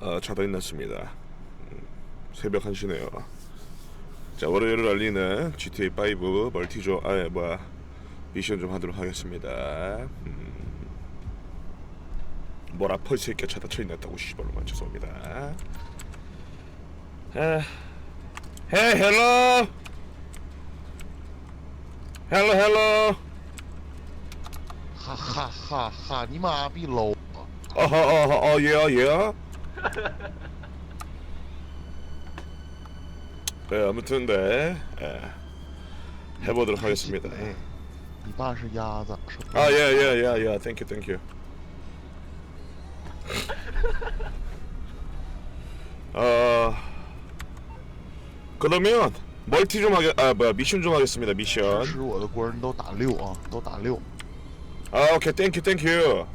아, 났습니다. 음, 새벽 1시네요. 자, 월요일을 알리는 GTA 5 멀티조, 아, 뭐야, 미션 좀 하도록 하겠습니다. 음, 뭐라 펄 새끼가 차다 쳐 있났다고 씨발로만 죄송합니다. 에, 헤, 헬로! 헬로, 헬로! 哈哈哈哈！你妈逼 low！ 어허 어허 어 예, 예. 네, 아무튼 네, 예. 해보도록 하겠습니다. 你爸是鸭子是吧？ 아, 예, 예, 예, 예. 땡큐, 땡큐. 어, 그러면 멀티 좀 하겠, 아, 뭐야, 미션 좀 하겠습니다. 支 미션. 持我的国人都打六啊，都打六。 아 오케이. 땡큐 땡큐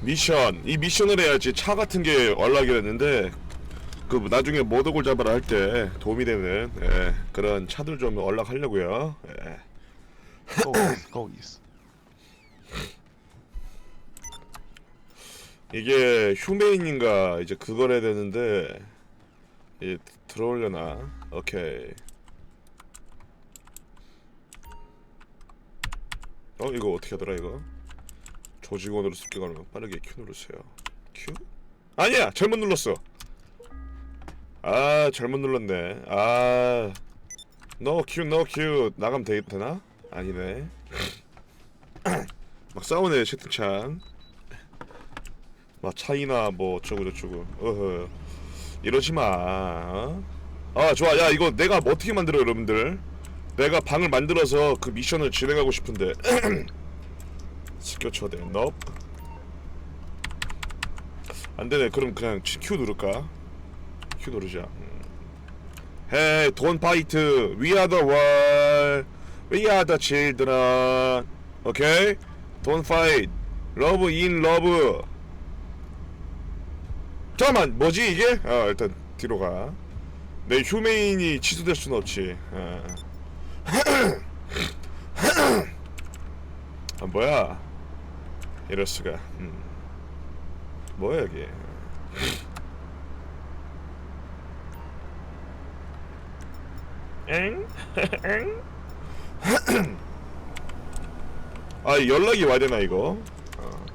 미션. 이 미션을 해야지 차 같은 게 얼락이 됐는데 그 나중에 모독을 잡아라 할 때 도움이 되는 예, 그런 차들 좀 얼락하려고요. 예. 거기 있어, 이게 휴메인인가? 이제 그걸 해야 되는데 이 들어올려나? 오케이. 어 이거 어떻게 하더라 이거? 조직원으로 습격하면 빠르게 Q 누르세요. Q? 아니야 잘못 눌렀어. 아 잘못 눌렀네. 아 no Q no Q 나가면 되, 되나? 아니네. 막 싸우네 채팅창. 막 차이나 뭐 어쩌고 저쩌고 어허 이러지 마. 어? 아 좋아 야 이거 내가 어떻게 만들어 여러분들 내가 방을 만들어서 그 미션을 진행하고 싶은데 스켜 초대 넙 안되네 그럼 그냥 Q 누를까 Q 누르자 음. Hey don't fight we are the world we are the children okay don't fight love in love 잠깐만 뭐지 이게? 아 일단 뒤로 가. 내 휴메인이 취소될 순 없지. 아, 아 뭐야? 이럴 수가. 음. 뭐야 여기? 엥? 엥? 아 연락이 와야 되나 이거? 어.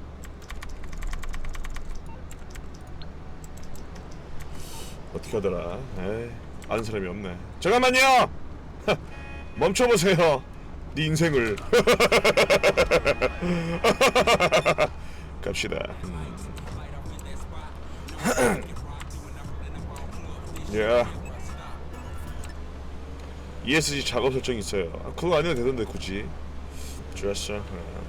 어떻게 하더라? 에이, 아는 사람이 없네. 잠깐만요. 멈춰보세요. 네 인생을. 갑시다. 야. ESG 작업 설정 있어요. 아, 그거 아니면 되던데 굳이. 좋았어. 어.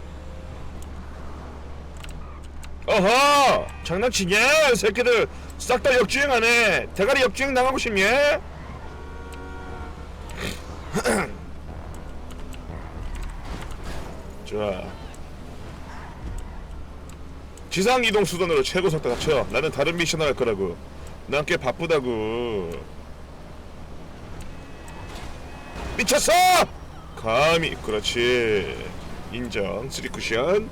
어허! 장난치냐? 이 새끼들 싹 다 역주행하네. 대가리 역주행 당하고 싶냐? 좋아. 지상 이동 수단으로 최고 속도 갖춰. 나는 다른 미션을 할 거라고. 난 꽤 바쁘다고. 미쳤어! 감히 그렇지. 인정. 쓰리 쿠션.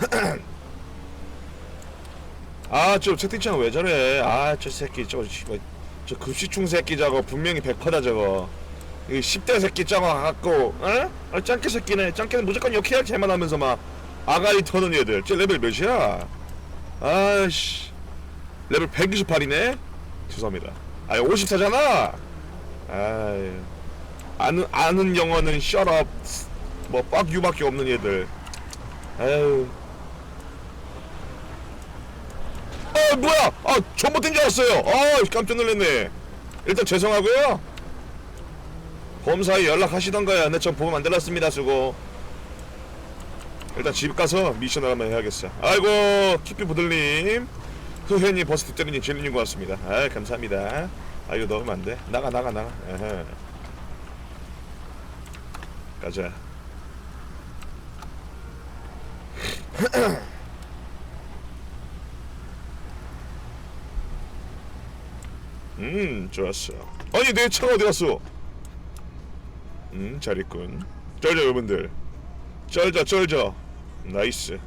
아, 저 채팅창 왜 저래? 아, 저 새끼 저거 씨발 저 급식충 새끼 저거 분명히 100%다 저거. 이 10대 새끼 저거 갖고, 어? 아, 짱깨 새끼네. 짱깨는 무조건 역해야 제만 하면서 막 아가리 터는 애들. 저 레벨 몇이야? 아씨. 레벨 128이네? 죄송합니다. 아, 54잖아? 아유. 아는, 아는 영어는 up. 뭐, fuck you밖에 없는 애들. 아유. 아 뭐야 아 잘못된 줄 알았어요 아 깜짝 놀랐네 일단 죄송하고요 범사에 연락하시던가요? 네, 전 보험 만들었습니다 수고. 일단 집 가서 미션을 한번 해야겠어 아이고 키피 부들님. 흐현님 버스 뒷자리님 젤리님 고맙습니다. 아 감사합니다. 아 이거 넣으면 안돼? 나가 나가 나가. 에헤. 가자. 음 좋았어. 아니 내 차가 어디 갔어 음 잘했군. 쩔죠 여러분들. 쩔죠 쩔죠 나이스.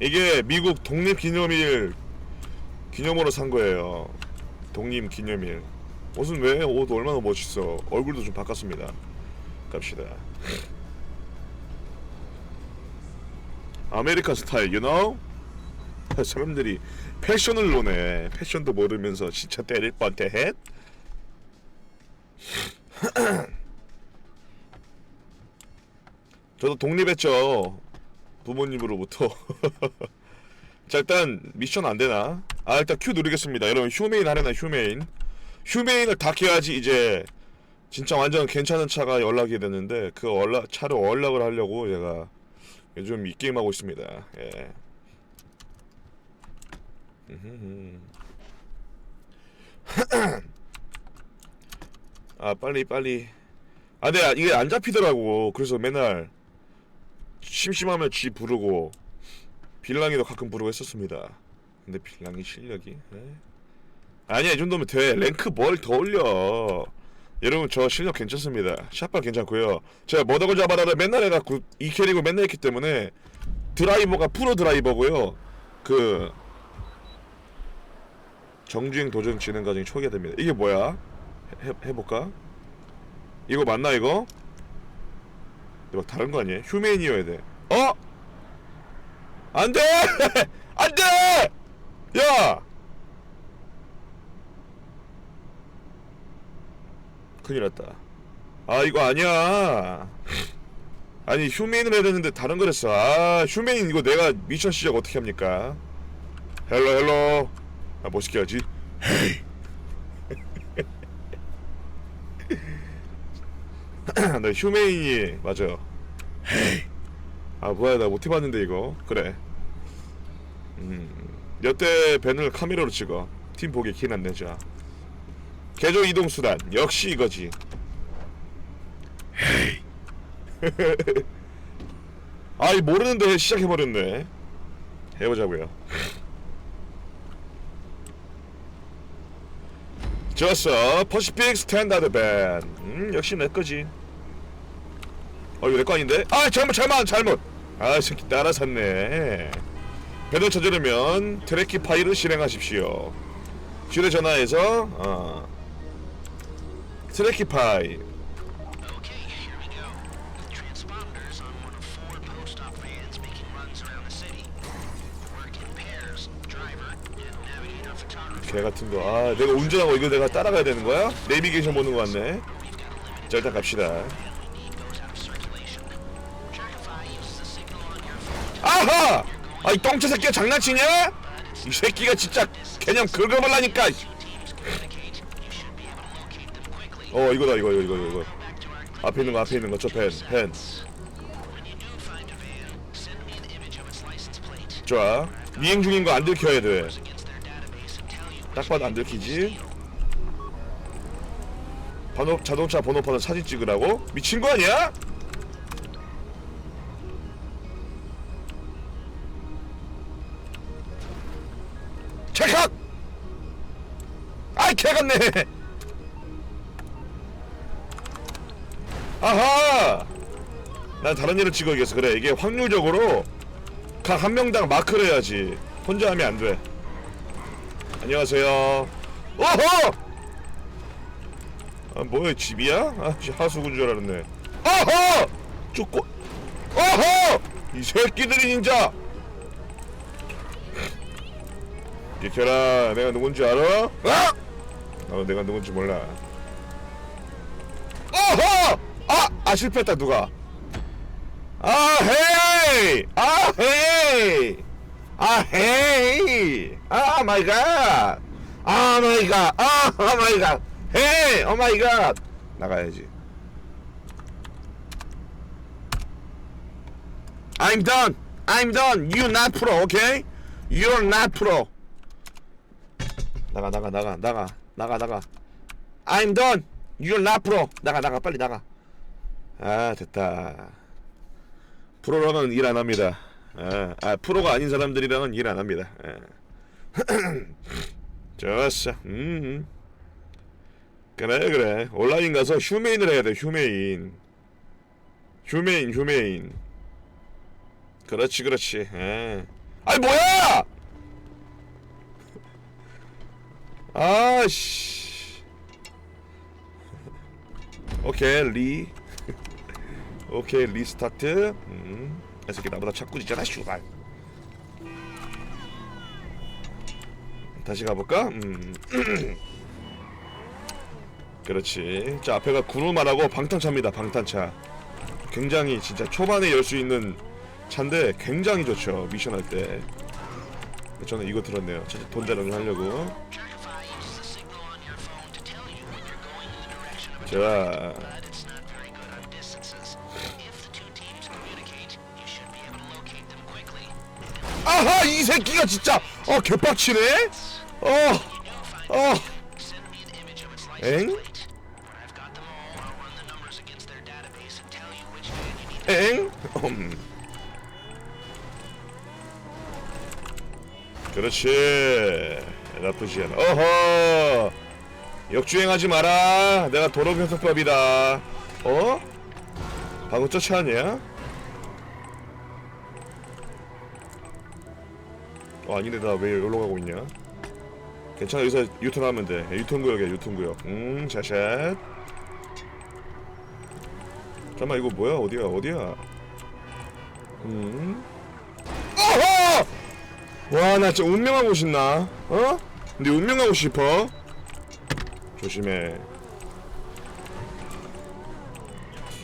이게 미국 독립 기념일 기념으로 산 거예요. 독립 기념일. 옷은 왜? 옷 얼마나 멋있어. 얼굴도 좀 바꿨습니다. 갑시다. 아메리칸 스타일 you know? 사람들이 패션을 노네. 패션도 모르면서 진짜 때릴 뻔했 저도 독립했죠. 부모님으로부터. 자 일단 미션 안 되나? 아 일단 Q 누르겠습니다. 여러분 휴메인 하려나 휴메인? 휴메인을 다 켜야지 이제 진짜 완전 괜찮은 차가 연락이 됐는데 그 연락 차로 연락을 하려고 제가 요즘 이 게임 하고 있습니다. 예. 아 빨리 빨리. 아 근데 이게 안 잡히더라고. 그래서 맨날 심심하면 쥐 부르고 빌랑이도 가끔 부르고 했었습니다. 근데 빌랑이 실력이 에? 아니야 이 정도면 돼. 랭크 뭘 더 올려. 여러분 저 실력 괜찮습니다. 샷발 괜찮고요. 제가 머더건 잡아라를 맨날 해갖고 이 캐릭을 맨날 했기 때문에 드라이버가 프로 드라이버고요. 그 정주행 도전 진행 과정이 초기화 됩니다. 이게 뭐야? 해, 해볼까? 이거 맞나 이거 막 다른 거 아니에요? 휴메인이어야 돼. 어? 안 돼! 안 돼! 야! 큰일 났다. 아 이거 아니야. 아니 휴메인을 해야 되는데 다른 거랬어. 아 휴메인 이거 내가 미션 시작 어떻게 합니까? 헬로 헬로. 아 멋있게 하지. 헤이 나 휴메인이 맞아요. 헤이. 아 뭐야 나 못 해봤는데 이거. 그래. 음 여태 벤을 카메라로 찍어. 팀 보기 기났네 자. 개조 이동 수단. 역시 이거지. 헤이. 아이 모르는데 시작해 버렸네. 해보자고요. 좋았어. 퍼시픽 스탠다드 밴. 음, 역시 내 거지 어 이거 내거 아닌데? 아 잘못 잘못 잘못 아 새끼 따라 샀네 배를 찾으려면 트래키 파일을 실행하십시오 휴대전화에서 어, 트래키 photographer. 개 같은 거. 아, 내가 운전하고 이거 내가 따라가야 되는 거야? 내비게이션 보는 거 같네. 자, 일단 갑시다. 아하! 아, 이 똥차 새끼가 장난치냐? 이 새끼가 진짜 개념 긁어버라니까. 어, 이거다, 이거, 이거, 이거, 이거. 앞에 있는 거, 앞에 있는 거, 저 펜, 펜. When you do find a van, send me an image of its license plate. 좋아. 미행 중인 거 안 들켜야 돼. Against their database and tell you 딱 봐도 안 들키지? 번호, 자동차 번호판을 사진 찍으라고? 미친 거 아니야? 개같네 아하 난 다른 일을 찍어야겠어 그래 이게 확률적으로 각 한 명당 마크를 해야지 혼자 하면 안 돼 안녕하세요 오호 아 뭐야 집이야? 아 씨, 하수구인 줄 알았네 어허! 쪼꼬 어허! 이 새끼들이 진짜 비켜라 내가 누군지 알아? 아! 나도 내가 누군지 몰라 어허! 아! 아 실패했다 누가 아 헤이! 아 헤이! 아 헤이! 아 마이 갓! 아 마이 갓! 아 마이 갓! 헤이! 오 마이 갓! 나가야지 I'm done! I'm done! You not pro, okay? You're not pro. 나가 나가 나가 나가 나가 나가. I'm done. You're not pro. 나가 나가 빨리 나가. 아 됐다. 프로랑은 일 안 합니다. 아, 아 프로가 아닌 사람들이랑은 일 안 합니다. 아. 좋았어. 음. 그래 그래. 온라인 가서 휴메인을 해야 돼. 휴메인. 휴메인 휴메인 그렇지 그렇지 예. 아니 뭐야 아씨. 오케이 리. 오케이 리스타트. 음. 이 새끼 나보다 착구지잖아 슈발. 다시 가볼까? 음. 그렇지. 자 앞에가 구루마라고 방탄차입니다 방탄차. 굉장히 진짜 초반에 열 수 있는 차인데 굉장히 좋죠 미션 할때. 저는 이거 들었네요. 진짜 돈 자랑을 하려고 quickly. 아하 이 새끼가 진짜 어 개빡치네 어 어. 엥? 엥? 음. 그렇지 나쁘지 않아 어허 역주행하지 마라. 내가 도로교통법이다. 어? 방금 쫓아 아니야? 어 아니네 나왜 여기로 가고 있냐? 괜찮아 여기서 유턴하면 돼. 유턴구역이야 유턴구역. 음 자샷. 잠깐만 이거 뭐야? 어디야? 어디야? 음. 어허! 와나 진짜 운명하고 싶나? 어? 근데 운명하고 싶어 조심해.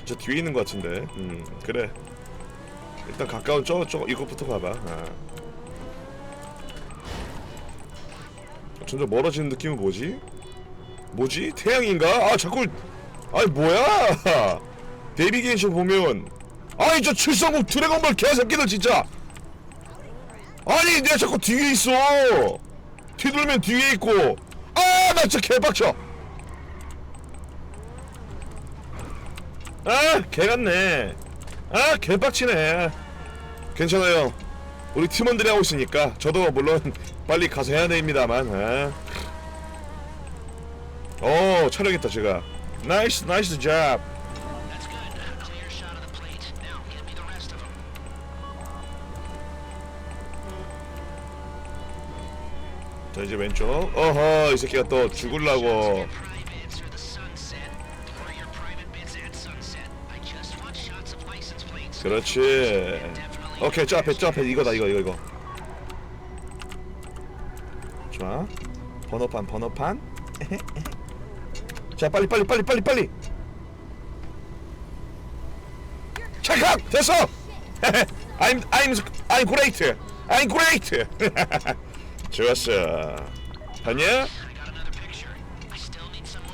저 뒤에 있는 것 같은데. 음 그래. 일단 가까운 저쪽 이것부터 가봐. 아. 점점 멀어지는 느낌은 뭐지? 뭐지? 태양인가? 아 자꾸 아니 뭐야? 데비게이션 보면 아니 저 칠성국 드래곤볼 개새끼들 진짜! 아니 내가 자꾸 뒤에 있어! 뒤돌면 뒤에 있고! 아나 진짜 개빡쳐 아 개같네. 아 개빡치네. 괜찮아요. 우리 팀원들이 하고 있으니까 저도 물론 빨리 가서 해야 됩니다만 아. 오 촬영했다 제가. 나이스 나이스 잡. 자 이제 왼쪽. 어허 이 새끼가 또 죽을라고 그렇지. 오케이 저 앞에 저 앞에. 이거다 이거 이거 이거. 좋아. 번호판 번호판. 자 빨리 빨리 빨리 빨리 빨리. 찰칵 됐어! I'm I'm I'm great. I'm great. 좋았어. 봤냐.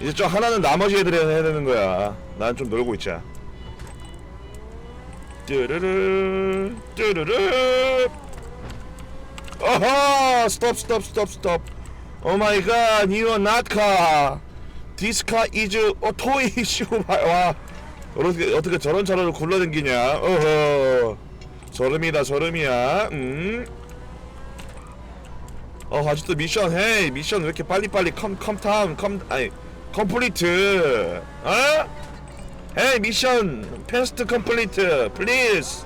이제 저 하나는 나머지 애들이 해야 되는 거야. 난 좀 놀고 있자. 뚜르르 뚜르르. 어허! 스톱 스톱 스톱 스톱. 오 마이 갓. You are not car. This car is a toy issue. 와. 어떻게 어떻게 저런 차를 굴러댕기냐? 어허. 소름이다 소름이야. 음. 어 아직도 미션 해 미션 왜 이렇게 빨리빨리 컴컴탐 컴 아니 컴플리트 어? 헤이 미션 패스트 컴플리트 플리즈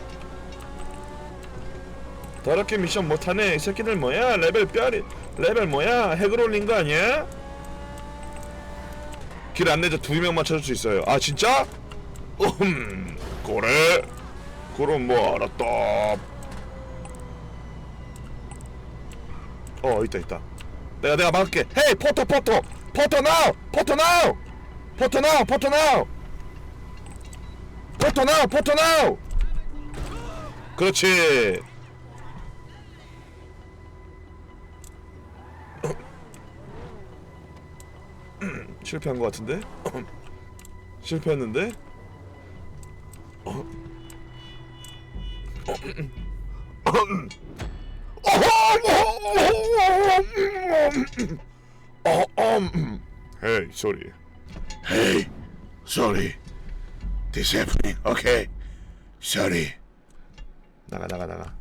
더럽게 미션 못하네. 이 새끼들 뭐야? 레벨 뼈리 레벨 뭐야? 핵을 올린 거 아니야? 길 안내자 두 명만 찾을 수 있어요. 아 진짜? 음 그래? 그럼 뭐 알았다. 어 있다 있다. 내가 내가 막을게. 헤이 포터 포터. 포터 나우 포터 나우 포터 나우 포터 나우 포터 나우 포터 나우 그렇지 실패한 것 같은데 실패했는데 어, 음. Hey, sorry. Hey, sorry. This happening. Okay. Sorry. 나가 나가 나가.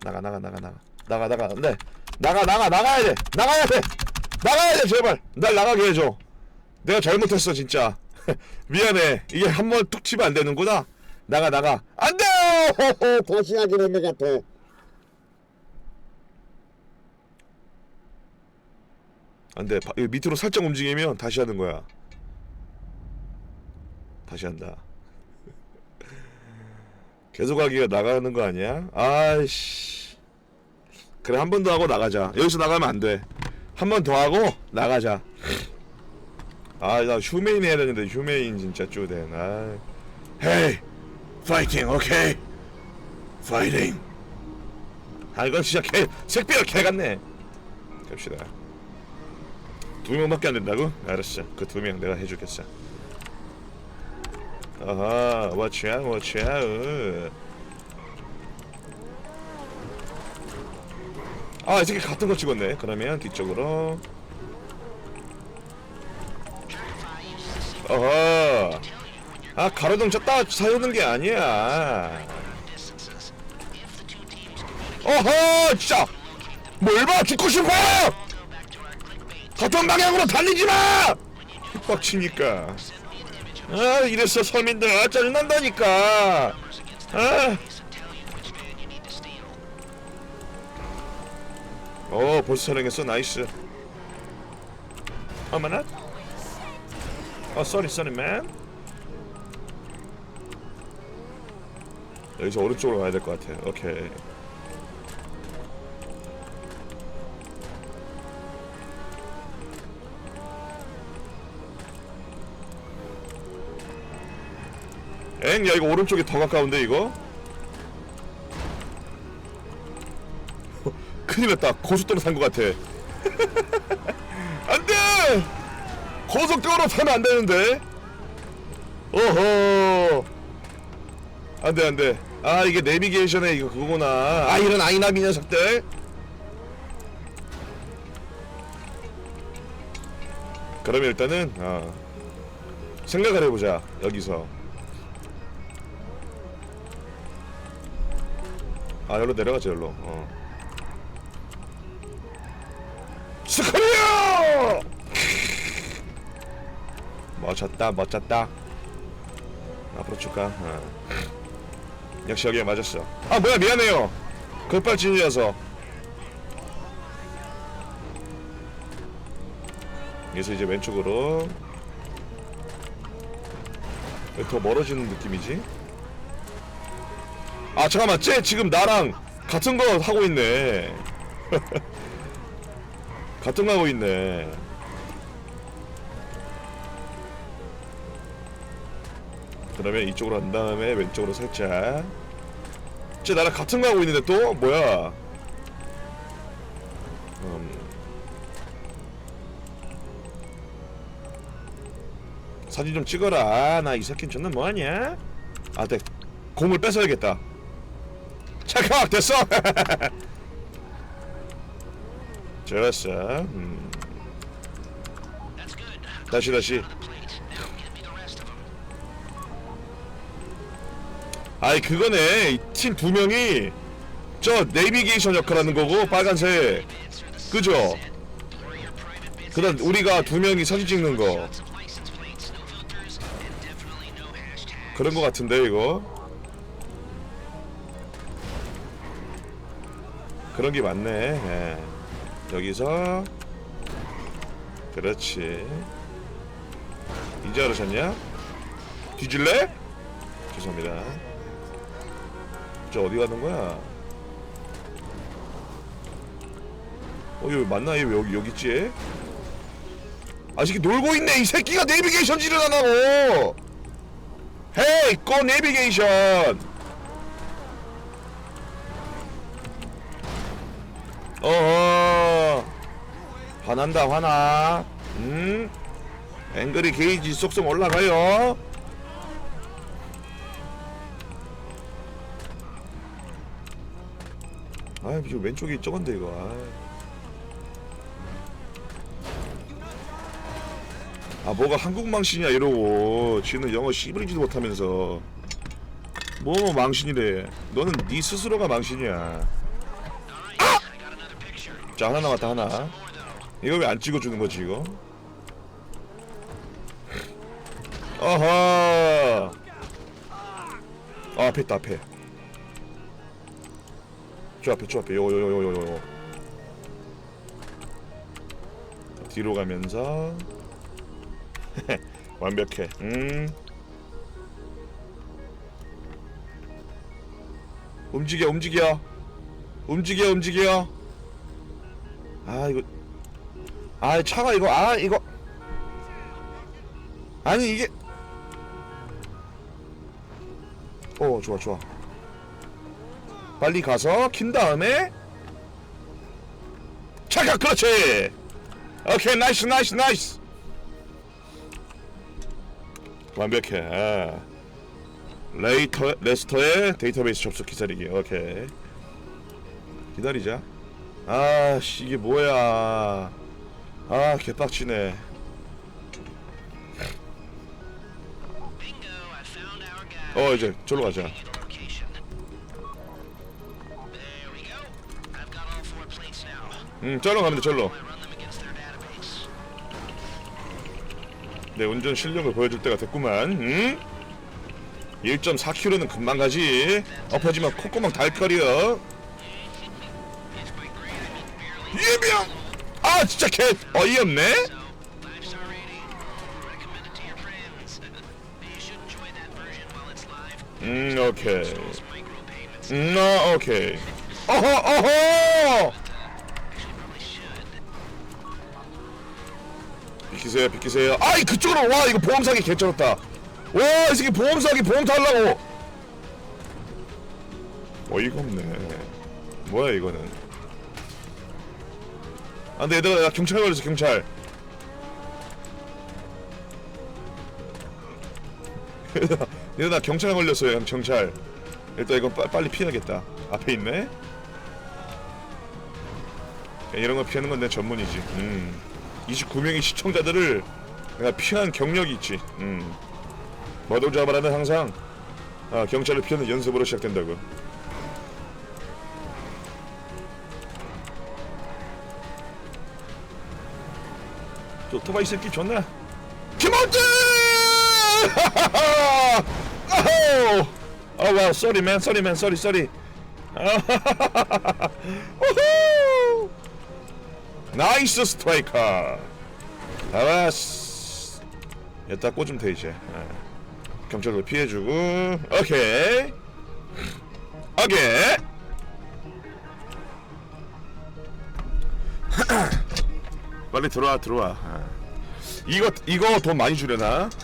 나가 나가 나가 나가. 나가 나가. 네. 나가 나가 나가야 돼. 나가야 돼. 나가야 돼 제발. 날 나가게 해줘. 내가 잘못했어 진짜. 미안해 이게 한번툭 치면 안 되는구나 나가 나가 안돼 다시 하긴 한것 같아. 안돼 이거 밑으로 살짝 움직이면 다시 하는 거야 다시 한다. 계속 하기가 나가는 거 아니야? 아이씨. 그래 한 번 더 하고 나가자. 여기서 나가면 안 돼. 한 번 더 하고 나가자. 아 나 휴메인 해야 되는데 휴메인 진짜 쪼댄 아 헤이. 파이팅 오케이. 파이팅. 아 이건 진짜 개 색비가 개 같네. 갑시다. 두 명밖에 안 된다고? 알았어. 그 두 명 내가 해주겠어 아하 watch out watch out 아 이 새끼 같은 거 찍었네 그러면 뒤쪽으로 어허 아 가로등 쳤다 사용하는 게 아니야 어허 진짜 뭘 봐 죽고 싶어. 같은 방향으로 달리지 마 빡치니까 아 이래서 서민들 아 짜증난다니까. 아. 어 벌써 촬영했어. 나이스. 어머나? 어 쏘리 쏘리 맨 여기서 오른쪽으로 가야 될 것 같아. 오케이 엥? 야 이거 오른쪽이 더 가까운데 이거? 큰일 났다. 고속도로 탄것 같아. 안돼! 고속도로 타면 안 되는데. 오호! 안돼 안돼. 아 이게 내비게이션에 이거 그거구나. 아 이런 아이나비 녀석들. 그러면 일단은 어, 생각을 해보자 여기서 아 여기로 내려가자 여기로 어. 스크리어! 멋졌다 멋졌다 앞으로 쭉 가. 어. 역시 여기에 맞았어. 아 뭐야 미안해요. 급발진이라서. 여기서 이제 왼쪽으로. 왜 더 멀어지는 느낌이지? 아 잠깐만 쟤 지금 나랑 같은 거 하고 있네. 같은 거 하고 있네. 그러면 이쪽으로 한 다음에 왼쪽으로 살짝. 쟤 나랑 같은 거 하고 있는데 또 뭐야? 음. 사진 좀 찍어라. 나이 새끼 존나 뭐하냐? 아, 네. 공을 뺏어야겠다. 착각 됐어. 좋았어. 음. 다시 다시. 아이 그거네. 팀 두 명이 저 내비게이션 역할하는 거고 빨간색. 그죠? 그다음 우리가 두 명이 사진 찍는 거. 그런 거 같은데 이거. 그런 게 많네. 예. 여기서 그렇지. 이제 알으셨냐? 뒤질래? 죄송합니다. 저 어디 가는 거야? 어 여기 맞나? 얘 왜 여기 여기 있지? 아이 새끼 놀고 있네 이 새끼가 내비게이션질을 안 하고 헤이 고 내비게이션 어허. 화난다 화나. 음? 앵그리 게이지 쏙쏙 올라가요. 아 이거 왼쪽이 저건데 이거. 아. 아 뭐가 한국 망신이야 이러고. 지는 영어 씨부리지도 못하면서. 뭐 망신이래. 너는 네 스스로가 망신이야 자 하나 남았다 하나. 이거 왜 안 찍어주는 거지 이거? 어허! 아 앞에 있다 앞에. 저 앞에 저 앞에. 요요요요요요. 뒤로 가면서. 완벽해. 음. 움직여 움직여. 움직여 움직여 아 이거. 아 차가 이거 아 이거. 아니 이게. 어 좋아 좋아. 빨리 가서 킨 다음에. 차가 그렇지! 오케이 나이스 나이스 나이스. 완벽해. 아. 레이터 레스터의 데이터베이스 접속 기다리기. 오케이. 기다리자 아씨 이게 뭐야 아 개빡치네. 어 이제 저로 가자. 음 저로 가면 돼 database. 내 운전 실력을 보여줄 때가 됐구만 응? 1.4km는 금방 가지 엎어지면 콧구멍 It's 예병 아 진짜 개 어이없네. 음 오케이. 음 어, 오케이 어허 어허. 비키세요 비키세요 아이 그쪽으로 와 이거 보험 사기 개쩔었다 와이 새끼 보험 사기 보험 탈라고 어이가 없네 뭐야 이거는 안돼 얘들아 나 경찰 걸렸어 경찰 얘들아 나 경찰 걸렸어 요 경찰 일단 이거 빠, 빨리 피해야겠다 앞에 있네 야, 이런 거 피하는 건 내 전문이지 음. 29명의 시청자들을 내가 피한 경력이 있지. 음. 머독 잡아라는 항상 아, 경찰을 피하는 연습으로 시작된다고. 저 오토바이 새끼 좋네. 김원재! 아호! 어, 와, sorry man, sorry man, sorry, sorry. 우후! 나이스 스트라이커 알았어 여기다 꽂으면 돼 이제 예. 경찰도 피해주고 오케이 오케이 빨리 들어와 들어와 예. 이거 이거 돈 많이 주려나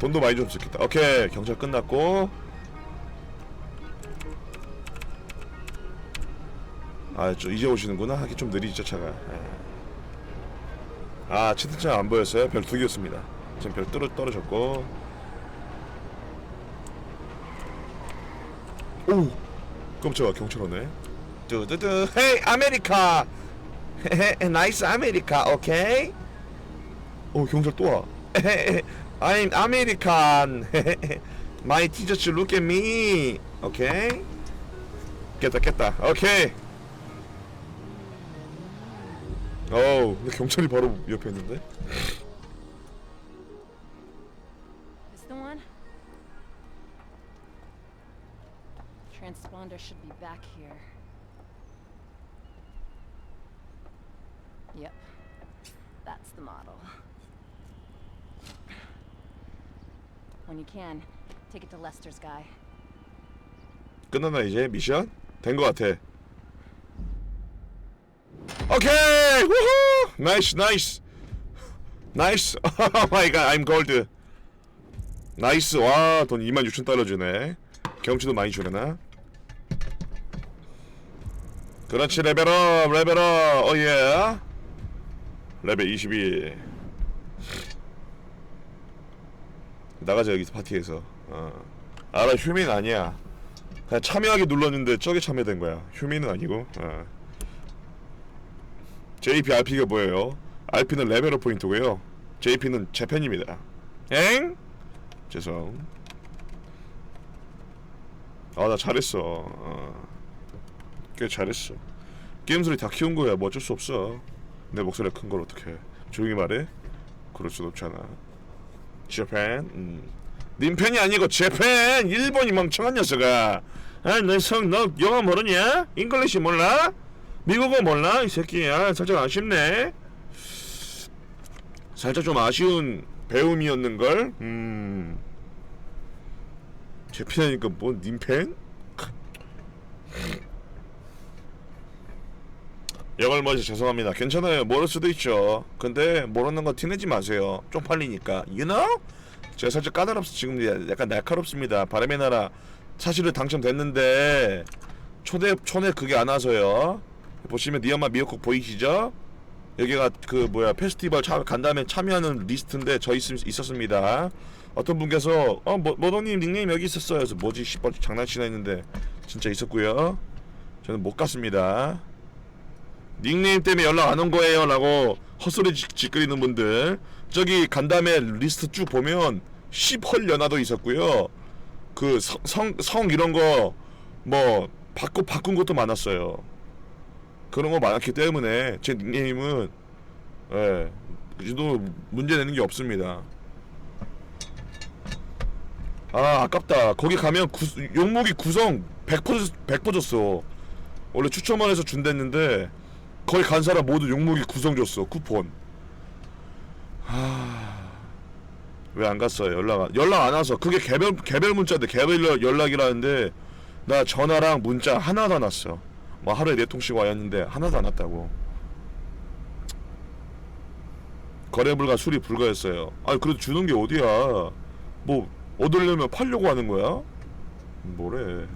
돈도 많이 좀 좋겠다 오케이 경찰 끝났고 아, 저 이제 오시는구나. 하기 좀 느리죠, 차가. 예. 아, 채팅창 안 보였어요? 별 두 개였습니다. 지금 별 떨어, 떨어졌고. 오! 깜짝아, 경찰 오네. 뚜뚜뚜, 헤이, 아메리카! 헤헤, 나이스 아메리카, 오케이? 오, 경찰 또 와. 헤헤, I'm American. 헤헤, My teachers look at me. 오케이? 깼다, 깼다. 오케이. 어우, 근데 경찰이 바로 옆에 있는데? Transponder should be back here. Yep. That's the model. When you can, take it to Lester's guy. 끝났나 이제 미션? 된거 같아. 오케이! 우후! 나이스 나이스. 나이스. 오 마이 갓, I'm gold. 나이스. 와, 돈 26,000달러 주네. 경치도 많이 주려나? 그렇지, 레벨업, 레벨업. 어, 예. 레벨 22. 나가자, 여기서 파티에서. 어. 알아, 휴민 아니야. 그냥 참여하기 눌렀는데 저게 참여된 거야. 휴민은 아니고. 어. JP RP가 뭐예요? RP는 레벨업 포인트고요. JP는 제 팬입니다. 엥? 죄송. 아 나 잘했어. 어. 꽤 잘했어. 게임 소리 다 키운 거야. 뭐 어쩔 수 없어. 내 목소리가 큰 걸 어떻게? 조용히 말해. 그럴 수도 없잖아 재팬 음. 님 팬이 아니고 재팬 일본이 멍청한 녀석아 아너성너 영어 모르냐? 잉글리시 몰라? 미국어 몰라? 이 새끼야 살짝 아쉽네 살짝 좀 아쉬운 배움이었는 걸 음 재팬이니까 뭐 님 팬? 영을 먼저 죄송합니다. 괜찮아요. 모를 수도 있죠. 근데 모르는 거 티내지 마세요. 쪽팔리니까. You know? 제가 살짝 까다롭 지금 약간 날카롭습니다. 바람의 나라 사실은 당첨됐는데 초대 초대 그게 안 와서요. 보시면 니 엄마 미역국 보이시죠? 여기가 그 뭐야 페스티벌 참, 간 다음에 참여하는 리스트인데 저 있, 있었습니다. 어떤 분께서 어 모, 모동님 닉네임 여기 있었어요. 그래서 뭐지 씨발 장난치나 했는데 진짜 있었고요. 저는 못 갔습니다. 닉네임 때문에 연락 안 온 거예요 라고 헛소리 짓- 짓거리는 분들. 저기 간담회 리스트 쭉 보면 10헐 연하도 있었고요. 그성성 이런 거 뭐 바꾸 바꾼 것도 많았어요. 그런 거 많았기 때문에 제 닉네임은 예 그래도 문제 내는 게 없습니다. 아 아깝다. 거기 가면 구, 용목이 구성 100% 100% 줬어. 원래 추첨만 해서 준댔는데 거기 간 사람 모두 용목이 구성 줬어 쿠폰. 왜안 갔어요? 연락 안, 연락 안 와서 그게 개별 개별 문자인데 개별 연- 연락이라는데 나 전화랑 문자 하나도 안 왔어. 뭐 하루에 네 통씩 와였는데 하나도 안 왔다고. 거래 불가 수리 불가였어요. 아니 그래도 주는 게 어디야? 뭐 얻으려면 팔려고 하는 거야? 뭐래?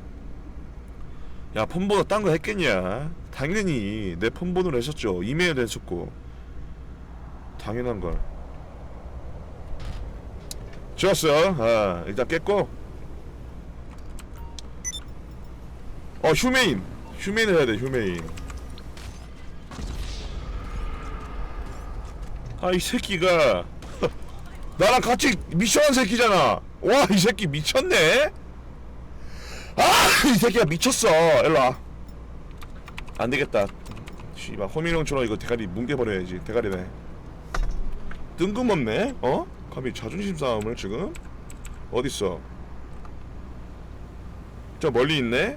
야 폰번호 딴거 했겠냐? 당연히 내 폰번호를 했었죠. 이메일 했었고 당연한 걸. 좋았어. 아 일단 깼고. 어 휴메인 휴메인 해야 돼 휴메인. 아 이 새끼가 나랑 같이 미션한 새끼잖아. 와 이 새끼 미쳤네. 아 이 새끼가 미쳤어 일로와 안 되겠다. 씨발 호민형처럼 이거 대가리 뭉개버려야지. 대가리네. 뜬금없네? 어? 감히 자존심 싸움을 지금? 어딨어? 저 멀리 있네?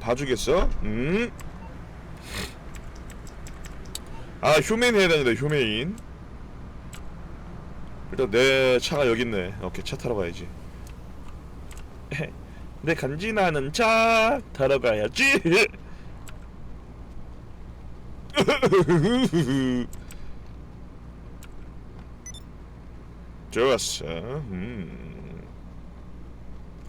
봐주겠어? 음. 아 휴메인 해야 되는데 휴메인. 일단 내 차가 여기 있네. 오케이 차 타러 가야지. 내 간지나는 차 타러 가야지. 좋았어. 음.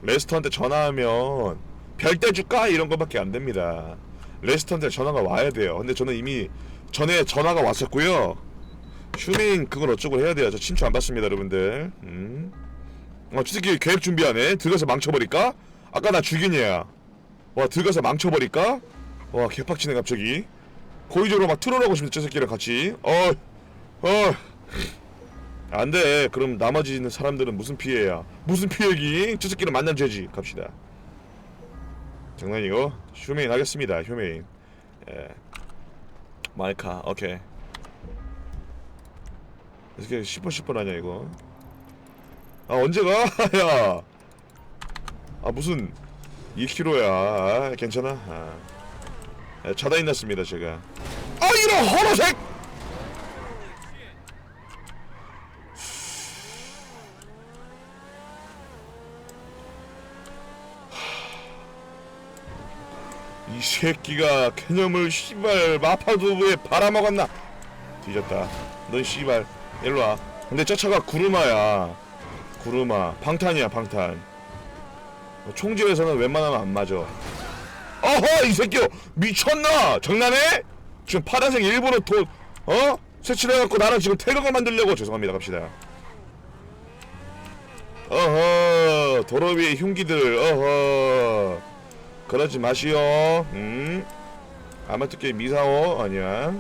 레스터한테 전화하면 별대 줄까 이런 것밖에 안 됩니다. 레스터한테 전화가 와야 돼요. 근데 저는 이미 전에 전화가 왔었고요. 휴민 그걸 어쩌고 해야 돼요. 저 친추 안 받습니다, 여러분들. 음. 어, 주새끼 계획 준비하네. 들어가서 망쳐버릴까? 아까 나 죽인 얘야. 와, 들어가서 망쳐버릴까? 와, 개빡치네, 갑자기. 고의적으로 막 틀어놓고 싶네, 저 새끼랑 같이. 어, 어. 안 돼. 그럼 나머지 있는 사람들은 무슨 피해야? 무슨 피해기? 저 새끼를 만난 죄지. 갑시다. 장난이고. 휴메인 하겠습니다, 휴메인. 예. 마이카, 오케이. 이렇게 10분 10분 하냐, 이거. 아 언제 가? 야. 아 무슨 2kg야. 아, 괜찮아. 아. 아, 차단이 났습니다 제가. 아 이런 허로색! 이 새끼가 개념을 씨발 마파두부에 팔아먹었나? 뒤졌다. 넌 씨발 일로 와. 근데 저 차가 구르마야. 구르마 방탄이야 방탄 총질에서는 웬만하면 안 맞아 어허 이 새끼. 미쳤나? 장난해? 지금 파란색 일부러 도 어? 색칠해갖고 나랑 지금 태극을 만들려고. 죄송합니다. 갑시다. 어허 도로 위에 흉기들. 어허. 그러지 마시오. 음? 아마트게 미사오. 아니야